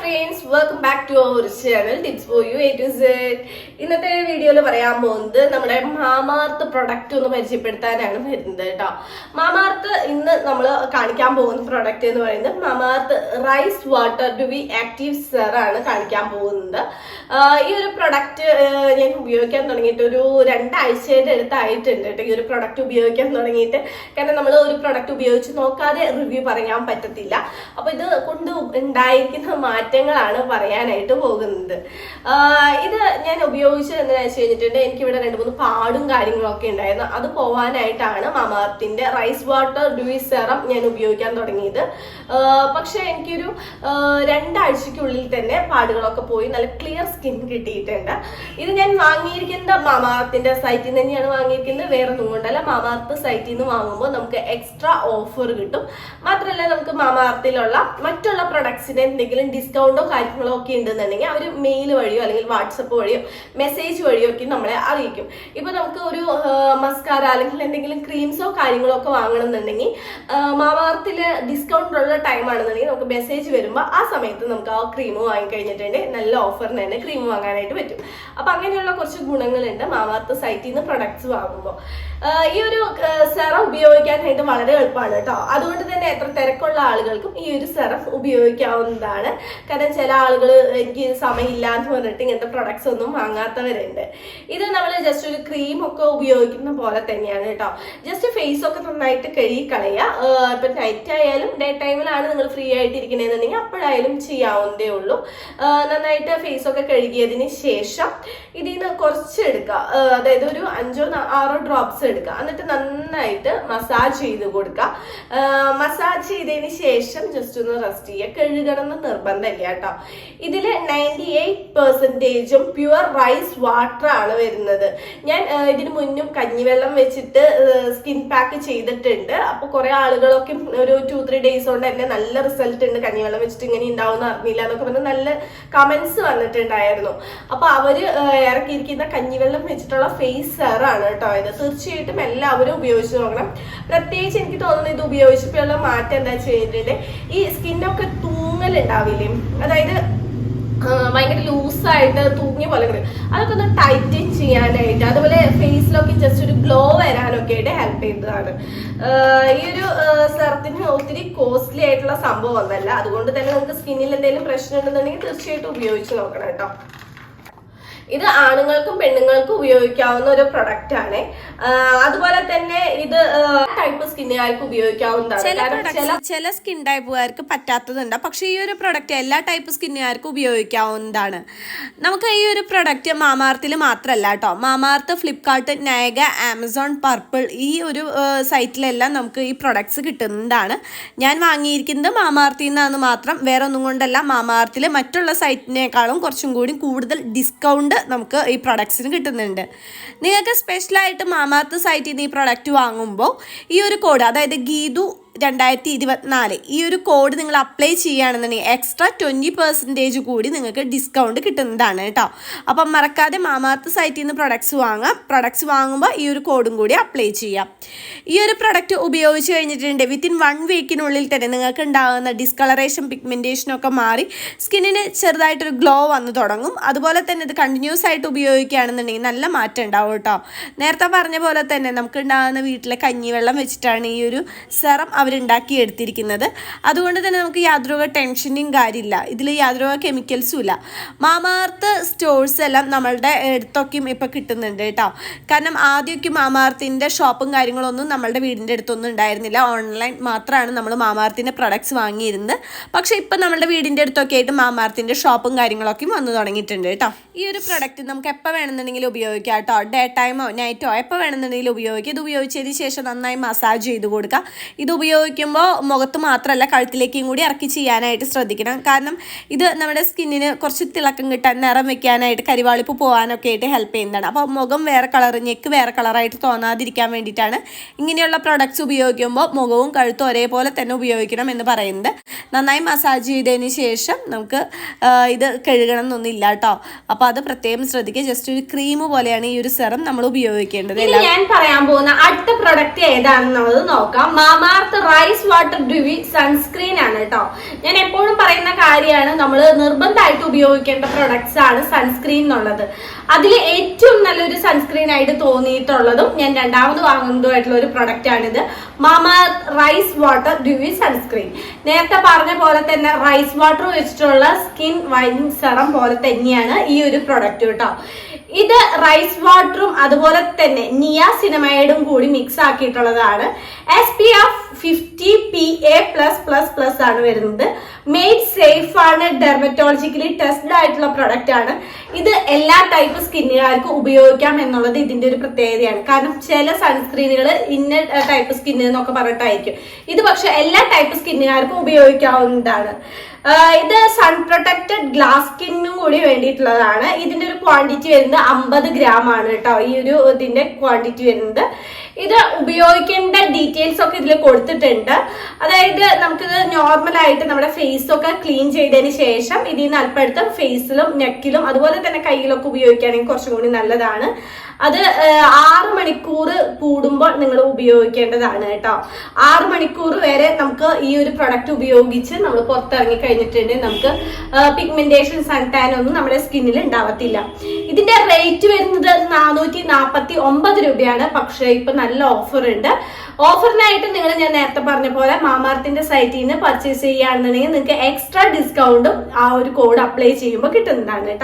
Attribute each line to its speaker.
Speaker 1: Friends welcome back to our channel tips for you A ഇന്നത്തെ വീഡിയോയിൽ പറയാൻ പോകുന്നത് നമ്മുടെ മാമാർത്ത് പ്രൊഡക്റ്റ് ഒന്ന് പരിചയപ്പെടുത്താനാണ് വരുന്നത് കേട്ടോ മാമാർത്ത് ഇന്ന് നമ്മൾ കാണിക്കാൻ പോകുന്ന പ്രൊഡക്റ്റ് എന്ന് പറയുന്നത് Mamaearth rice water to be active സെർ ആണ് കാണിക്കാൻ പോകുന്നത്. ഈ ഒരു പ്രൊഡക്റ്റ് ഞാൻ ഉപയോഗിക്കാൻ തുടങ്ങിയിട്ട് ഒരു രണ്ടാഴ്ചയുടെ അടുത്തായിട്ടുണ്ട് കേട്ടോ ഈ ഒരു പ്രൊഡക്റ്റ് ഉപയോഗിക്കാൻ തുടങ്ങിയിട്ട്. കാരണം നമ്മൾ ഒരു പ്രൊഡക്റ്റ് ഉപയോഗിച്ച് നോക്കാതെ റിവ്യൂ പറയാൻ പറ്റത്തില്ല. അപ്പൊ ഇത് കൊണ്ട് ഉണ്ടായിരിക്കുന്ന മാറ്റങ്ങളാണ് പറയാനായിട്ട് പോകുന്നത്. ഇത് ഞാൻ ഉപയോഗിച്ചത് എന്താണെന്ന് വെച്ച് കഴിഞ്ഞിട്ടുണ്ട്. എനിക്ക് ഇവിടെ രണ്ട് മൂന്ന് പാടും കാര്യങ്ങളൊക്കെ ഉണ്ടായിരുന്നു. അത് പോവാനായിട്ടാണ് മാമാർത്തിന്റെ റൈസ് വാട്ടർ ഡ്യൂയി സെറം ഞാൻ ഉപയോഗിക്കാൻ തുടങ്ങിയത്. പക്ഷേ എനിക്കൊരു രണ്ടാഴ്ചക്കുള്ളിൽ തന്നെ പാടുകളൊക്കെ പോയി നല്ല ക്ലിയർ സ്കിൻ കിട്ടിയിട്ടുണ്ട്. ഇത് ഞാൻ വാങ്ങിയിരിക്കുന്ന മാമാർത്തിന്റെ സൈറ്റിൽ നിന്ന് തന്നെയാണ് വാങ്ങിയിരിക്കുന്നത്. വേറെ ഒന്നും കൊണ്ടല്ല മാമാർത്ത് സൈറ്റിൽ നിന്ന് വാങ്ങുമ്പോൾ നമുക്ക് എക്സ്ട്രാ ഓഫർ കിട്ടും. മാത്രമല്ല നമുക്ക് മാമാർത്തിലുള്ള മറ്റുള്ള പ്രൊഡക്ട്സിന് എന്തെങ്കിലും ഡിസ്കൗണ്ടോ കാര്യങ്ങളോ ഒക്കെ ഉണ്ടെന്നുണ്ടെങ്കിൽ അവർ മെയിൽ വഴിയോ അല്ലെങ്കിൽ വാട്സപ്പ് വഴിയോ മെസ്സേജ് വഴിയോ ഒക്കെ നമ്മളെ അറിയിക്കും. ഇപ്പൊ നമുക്ക് ഒരു മസ്കാര അല്ലെങ്കിൽ എന്തെങ്കിലും ക്രീംസോ കാര്യങ്ങളോ ഒക്കെ വാങ്ങണം എന്നുണ്ടെങ്കിൽ മാമാർത്തിൽ ഡിസ്കൗണ്ട് ഉള്ള ടൈം ആണെന്നുണ്ടെങ്കിൽ നമുക്ക് മെസ്സേജ് വരുമ്പോൾ ആ സമയത്ത് നമുക്ക് ആ ക്രീം വാങ്ങിക്കഴിഞ്ഞിട്ടുണ്ടെങ്കിൽ നല്ല ഓഫറിന് തന്നെ ക്രീം വാങ്ങാനായിട്ട് പറ്റും. അപ്പൊ അങ്ങനെയുള്ള കുറച്ച് ഗുണങ്ങളുണ്ട് മാമാർത്ത് സൈറ്റിൽ നിന്ന് പ്രൊഡക്ട്സ് വാങ്ങുമ്പോൾ ഈ ഒരു സെറം ഉപയോഗിക്കാനായിട്ട് വളരെ എളുപ്പമാണ് കേട്ടോ. അതുകൊണ്ട് തന്നെ എത്ര തിരക്കുള്ള ആളുകൾക്കും ഈ ഒരു സെറം ഉപയോഗിക്കാവുന്നതാണ്. കാരണം ചില ആളുകൾ എനിക്ക് സമയമില്ല എന്ന് പറഞ്ഞിട്ട് ഇങ്ങനത്തെ പ്രൊഡക്ട്സ് ഒന്നും വാങ്ങാത്തവരുണ്ട്. ഇത് നമ്മൾ ജസ്റ്റ് ഒരു ക്രീം ഒക്കെ ഉപയോഗിക്കുന്ന പോലെ തന്നെയാണ് കേട്ടോ. ജസ്റ്റ് ഫേസ് ഒക്കെ നന്നായിട്ട് കഴുകി കളയുക ഇപ്പം നൈറ്റ് ആയാലും ഡേ ടൈമിലാണ് നിങ്ങൾ ഫ്രീ ആയിട്ട് ഇരിക്കണേന്നുണ്ടെങ്കിൽ അപ്പോഴായാലും ചെയ്യാവുന്നതേ ഉള്ളൂ. നന്നായിട്ട് ഫേസ് ഒക്കെ കഴുകിയതിന് ശേഷം ഇതിൽ നിന്ന് കുറച്ച് എടുക്കുക. അതായത് ഒരു അഞ്ചോ ആറോ ഡ്രോപ്സ് എടുക്കുക. എന്നിട്ട് നന്നായിട്ട് മസാജ് ചെയ്ത് കൊടുക്കുക. മസാജ് ചെയ്തതിന് ശേഷം ജസ്റ്റ് ഒന്ന് റെസ്റ്റ് ചെയ്യുക. കഴുകണം എന്ന് നിർബന്ധമില്ല. കേട്ടോ. ഇതിൽ നയന്റി എയ്റ്റ് പെർസെന്റേജും പ്യുവർ റൈസ് വാട്ടർ ആണ് വരുന്നത്. ഞാൻ ഇതിന് മുന്നും കഞ്ഞിവെള്ളം വെച്ചിട്ട് സ്കിൻ പാക്ക് ചെയ്തിട്ടുണ്ട്. അപ്പോൾ കുറേ ആളുകളൊക്കെ ഒരു ടു ത്രീ ഡേയ്സ് കൊണ്ട് തന്നെ നല്ല റിസൾട്ട് ഉണ്ട്. കഞ്ഞിവെള്ളം വെച്ചിട്ട് ഇങ്ങനെ ഉണ്ടാവുന്ന അറിഞ്ഞില്ല എന്നൊക്കെ പറഞ്ഞ് നല്ല കമന്റ്സ് വന്നിട്ടുണ്ടായിരുന്നു. അപ്പൊ അവർ ഇറക്കിയിരിക്കുന്ന കഞ്ഞിവെള്ളം വെച്ചിട്ടുള്ള ഫേസ് സെറാണ് കേട്ടോ ഇത്. തീർച്ചയായിട്ടും എല്ലാവരും ഉപയോഗിച്ച് നോക്കണം. പ്രത്യേകിച്ച് എനിക്ക് തോന്നുന്നു ഇത് ഉപയോഗിച്ചപ്പോഴുള്ള മാറ്റം എന്താ വെച്ച് കഴിഞ്ഞിട്ടുണ്ടെങ്കിൽ ഈ സ്കിന്നൊക്കെ തൂങ്ങലുണ്ടാവില്ലേ അതായത് ആ, ഭയങ്കര ലൂസായിട്ട് തൂങ്ങിയ പോലെ അതൊക്കെ ഒന്ന് ടൈറ്റൻ ചെയ്യാനായിട്ട് അതുപോലെ ഫേസിലൊക്കെ ജസ്റ്റ് ഒരു ഗ്ലോ വരാനൊക്കെ ആയിട്ട് ഹെൽപ്പ് ചെയ്തതാണ് ഈ ഒരു സെറത്തിന് ഒത്തിരി കോസ്റ്റ്ലി ആയിട്ടുള്ള സംഭവം ഒന്നല്ല. അതുകൊണ്ട് തന്നെ നമുക്ക് സ്കിന്നിൽ എന്തെങ്കിലും പ്രശ്നം ഉണ്ടെന്നുണ്ടെങ്കിൽ തീർച്ചയായിട്ടും ഉപയോഗിച്ച് നോക്കണം കേട്ടോ. ഇത് ആണുങ്ങൾക്കും പെണ്ണുങ്ങൾക്കും ഉപയോഗിക്കാവുന്ന ഒരു പ്രൊഡക്റ്റ് ആണ്. അതുപോലെ തന്നെ ഇത് ടൈപ്പ് സ്കിന്നുകാർക്ക് ഉപയോഗിക്കാവുന്നതാണ്.
Speaker 2: ചില സ്കിൻ ടൈപ്പുകാർക്ക് പറ്റാത്തതുണ്ട്. പക്ഷെ ഈ ഒരു പ്രൊഡക്റ്റ് എല്ലാ ടൈപ്പ് സ്കിന്നുകാർക്കും ഉപയോഗിക്കാവുന്നതാണ്. നമുക്ക് ഈ ഒരു പ്രൊഡക്റ്റ് മാമാർത്തിൽ മാത്രമല്ല കേട്ടോ. Mamaearth Flipkart Nykaa Amazon Purplle ഈ ഒരു സൈറ്റിലെല്ലാം നമുക്ക് ഈ പ്രൊഡക്ട്സ് കിട്ടുന്നതാണ്. ഞാൻ വാങ്ങിയിരിക്കുന്നത് മാമാർത്തിൽ നിന്നാണ് മാത്രം. വേറെ ഒന്നും കൊണ്ടല്ല. മാമാർത്തിൽ മറ്റുള്ള സൈറ്റിനേക്കാളും കുറച്ചും കൂടി കൂടുതൽ ഡിസ്കൗണ്ട് നമുക്ക് ഈ പ്രൊഡക്ട്സിന് കിട്ടുന്നുണ്ട്. നിങ്ങൾക്ക് സ്പെഷ്യലായിട്ട് മാമാർത്ത് സൈറ്റിൽ നിന്ന് ഈ പ്രൊഡക്റ്റ് വാങ്ങുമ്പോൾ ഈ ഒരു കോഡ് അതായത് ഗീതു രണ്ടായിരത്തി ഇരുപത്തിനാല് ഈ ഒരു കോഡ് നിങ്ങൾ അപ്ലൈ ചെയ്യുകയാണെന്നുണ്ടെങ്കിൽ എക്സ്ട്രാ ട്വന്റി പെർസെന്റേജ് കൂടി നിങ്ങൾക്ക് ഡിസ്കൗണ്ട് കിട്ടുന്നതാണ് കേട്ടോ. അപ്പം മറക്കാതെ മാമാർത്ത് സൈറ്റിൽ നിന്ന് പ്രൊഡക്ട്സ് വാങ്ങാം. പ്രൊഡക്ട്സ് വാങ്ങുമ്പോൾ ഈ ഒരു കോഡും കൂടി അപ്ലൈ ചെയ്യാം. ഈ ഒരു പ്രൊഡക്റ്റ് ഉപയോഗിച്ച് കഴിഞ്ഞിട്ടുണ്ട് വിത്തിൻ വൺ വീക്കിനുള്ളിൽ തന്നെ നിങ്ങൾക്ക് ഉണ്ടാകുന്ന ഡിസ്കളറേഷൻ പിഗ്മെന്റേഷനൊക്കെ മാറി സ്കിന്നിന് ചെറുതായിട്ടൊരു ഗ്ലോ വന്ന് തുടങ്ങും. അതുപോലെ തന്നെ ഇത് കണ്ടിന്യൂസ് ആയിട്ട് ഉപയോഗിക്കുകയാണെന്നുണ്ടെങ്കിൽ നല്ല മാറ്റം ഉണ്ടാവും കേട്ടോ. നേരത്തെ പറഞ്ഞ പോലെ തന്നെ നമുക്ക് ഉണ്ടാകുന്ന വീട്ടിലെ കഞ്ഞിവെള്ളം വെച്ചിട്ടാണ് ഈ ഒരു സെറം അവരുണ്ടാക്കി എടുത്തിരിക്കുന്നത് അതുകൊണ്ട് തന്നെ നമുക്ക് യാതൊരു ടെൻഷനും കാര്യമില്ല. ഇതിൽ യാതൊരു കെമിക്കൽസും ഇല്ല. മാമാർത്ത് സ്റ്റോഴ്സ് എല്ലാം നമ്മളുടെ അടുത്തൊക്കെയും ഇപ്പോൾ കിട്ടുന്നുണ്ട് കേട്ടോ. കാരണം ആദ്യമൊക്കെ മാമാർത്തിന്റെ ഷോപ്പും കാര്യങ്ങളൊന്നും നമ്മളുടെ വീടിന്റെ അടുത്തൊന്നും ഉണ്ടായിരുന്നില്ല. ഓൺലൈൻ മാത്രമാണ് നമ്മൾ മാമാർത്തിന്റെ പ്രൊഡക്ട്സ് വാങ്ങിയിരുന്നത്. പക്ഷേ ഇപ്പം നമ്മളുടെ വീടിന്റെ അടുത്തൊക്കെ ആയിട്ട് മാമാർത്തിന്റെ ഷോപ്പും കാര്യങ്ങളൊക്കെ വന്നു തുടങ്ങിയിട്ടുണ്ട് കേട്ടോ. ഈ ഒരു പ്രൊഡക്റ്റ് നമുക്ക് എപ്പോൾ വേണമെന്നുണ്ടെങ്കിലും ഉപയോഗിക്കാം കേട്ടോ. ഡേ ടൈമോ നൈറ്റോ എപ്പോൾ വേണമെന്നുണ്ടെങ്കിലും ഉപയോഗിക്കാം. ഇത് ഉപയോഗിച്ചതിന് ശേഷം നന്നായി മസാജ് ചെയ്ത് കൊടുക്കുക ഇത് ഉപയോഗിക്കുമ്പോൾ മുഖത്ത് മാത്രമല്ല കഴുത്തിലേക്കും കൂടി ഇറക്കി ചെയ്യാനായിട്ട് ശ്രദ്ധിക്കണം. കാരണം ഇത് നമ്മുടെ സ്കിന്നിന് കുറച്ച് തിളക്കം കിട്ടാൻ നിറം വെക്കാനായിട്ട് കരിവാളിപ്പ് പോകാനൊക്കെ ആയിട്ട് ഹെൽപ്പ് ചെയ്യുന്നതാണ്. അപ്പോൾ മുഖം വേറെ കളർ ഞെക്ക് വേറെ കളറായിട്ട് തോന്നാതിരിക്കാൻ വേണ്ടിയിട്ടാണ് ഇങ്ങനെയുള്ള പ്രൊഡക്ട്സ് ഉപയോഗിക്കുമ്പോൾ മുഖവും കഴുത്തും ഒരേപോലെ തന്നെ ഉപയോഗിക്കണം എന്ന് പറയുന്നത്. നന്നായി മസാജ് ചെയ്തതിന് ശേഷം നമുക്ക് ഇത് കഴുകണം എന്നൊന്നുമില്ല കേട്ടോ അപ്പോൾ അത് പ്രത്യേകം ശ്രദ്ധിക്കുക. ജസ്റ്റ് ഒരു ക്രീം പോലെയാണ് ഈ ഒരു സെറം നമ്മൾ ഉപയോഗിക്കേണ്ടത്.
Speaker 1: ഞാൻ പറയാൻ പോകുന്ന അടുത്ത പ്രൊഡക്റ്റ് ഏതാണെന്നുള്ളത് നോക്കാം. Mamaearth
Speaker 2: rice water dewy sunscreen ആണ് കേട്ടോ ഞാൻ എപ്പോഴും പറയുന്ന കാര്യമാണ് നമ്മൾ നിർബന്ധമായിട്ട് ഉപയോഗിക്കേണ്ട പ്രൊഡക്ട്സ് ആണ് സൺസ്ക്രീൻ എന്നുള്ളത്. അതിൽ ഏറ്റവും നല്ലൊരു സൺസ്ക്രീൻ ആയിട്ട് തോന്നിയിട്ടുള്ളതും ഞാൻ രണ്ടാമത് വാങ്ങുന്നതുമായിട്ടുള്ള ഒരു പ്രൊഡക്റ്റ് ആണിത്. Mamaearth rice water dewy sunscreen നേരത്തെ പറഞ്ഞ പോലെ തന്നെ റൈസ് വാട്ടർ വെച്ചിട്ടുള്ള സ്കിൻ വൈറ്റനിങ് സെറം പോലെ തന്നെയാണ് ഈ ഒരു പ്രൊഡക്റ്റ് കേട്ടോ ഇത് റൈസ് വാട്ടറും അതുപോലെ തന്നെ നിയ സിനമൈഡും കൂടി mix ആക്കിയിട്ടുള്ളതാണ്. S P F fifty P A plus plus plus ആണ് വരുന്നത്. മെയ്ഡ് സേഫ് ആണ് ഡെർമറ്റോളജിക്കലി ടെസ്റ്റഡ് ആയിട്ടുള്ള പ്രൊഡക്റ്റ് ആണ്. ഇത് എല്ലാ ടൈപ്പ് സ്കിന്നുകാർക്കും ഉപയോഗിക്കാം എന്നുള്ളത് ഇതിന്റെ ഒരു പ്രത്യേകതയാണ്. കാരണം ചില സൺസ്ക്രീനുകൾ ഇന്ന ടൈപ്പ് സ്കിന്നെന്നൊക്കെ പറഞ്ഞിട്ടായിരിക്കും. ഇത് പക്ഷെ എല്ലാ ടൈപ്പ് സ്കിന്നുകാർക്കും ഉപയോഗിക്കാവുന്നതാണ്. ഇത് സൺ പ്രൊട്ടക്റ്റഡ് ഗ്ലാസ് സ്കിന്നും കൂടി വേണ്ടിയിട്ടുള്ളതാണ്. ഇതിന്റെ ഒരു ക്വാണ്ടിറ്റി വരുന്നത് അമ്പത് ഗ്രാം ആണ് കേട്ടോ. ഈ ഒരു ഇതിന്റെ ക്വാണ്ടിറ്റി വരുന്നത്. ഇത് ഉപയോഗിക്കേണ്ട ഡീറ്റെയിൽസ് ഒക്കെ ഇതിൽ കൊടുത്തിട്ടുണ്ട്. അതായത് നമുക്കിത് നോർമൽ ആയിട്ട് നമ്മുടെ ഫേസ് ഒക്കെ ക്ലീൻ ചെയ്തതിന് ശേഷം ഇതിൽ നിന്ന് അല്പം ഫേസിലും നെക്കിലും അതുപോലെ തന്നെ കയ്യിലൊക്കെ ഉപയോഗിക്കുകയാണെങ്കിൽ കുറച്ചും കൂടി നല്ലതാണ്. അത് ആറ് മണിക്കൂർ കൂടുമ്പോൾ നിങ്ങൾ ഉപയോഗിക്കേണ്ടതാണ് കേട്ടോ. ആറ് മണിക്കൂർ വരെ നമുക്ക് ഈ ഒരു പ്രൊഡക്റ്റ് ഉപയോഗിച്ച് നമ്മൾ പുറത്തിറങ്ങി കഴിഞ്ഞിട്ടുണ്ടെങ്കിൽ നമുക്ക് പിഗ്മെന്റേഷൻ സൺടാൻ ഒന്നും നമ്മുടെ സ്കിന്നിൽ ഉണ്ടാവത്തില്ല. ഇതിന്റെ റേറ്റ് വരുന്നത് നാനൂറ്റി നാൽപ്പത്തി ഒമ്പത് രൂപയാണ്. പക്ഷേ ഇപ്പൊ നല്ല ഓഫർ ഉണ്ട്. ഓഫറിനായിട്ട് നിങ്ങൾ ഞാൻ നേരത്തെ പറഞ്ഞ പോലെ മാമാർത്തിന്റെ സൈറ്റിൽ നിന്ന് പർച്ചേസ് ചെയ്യുകയാണെന്നുണ്ടെങ്കിൽ നിങ്ങൾക്ക് എക്സ്ട്രാ ഡിസ്കൗണ്ടും ആ ഒരു കോഡ് അപ്ലൈ ചെയ്യുമ്പോൾ കിട്ടുന്നതാണ് കേട്ടോ.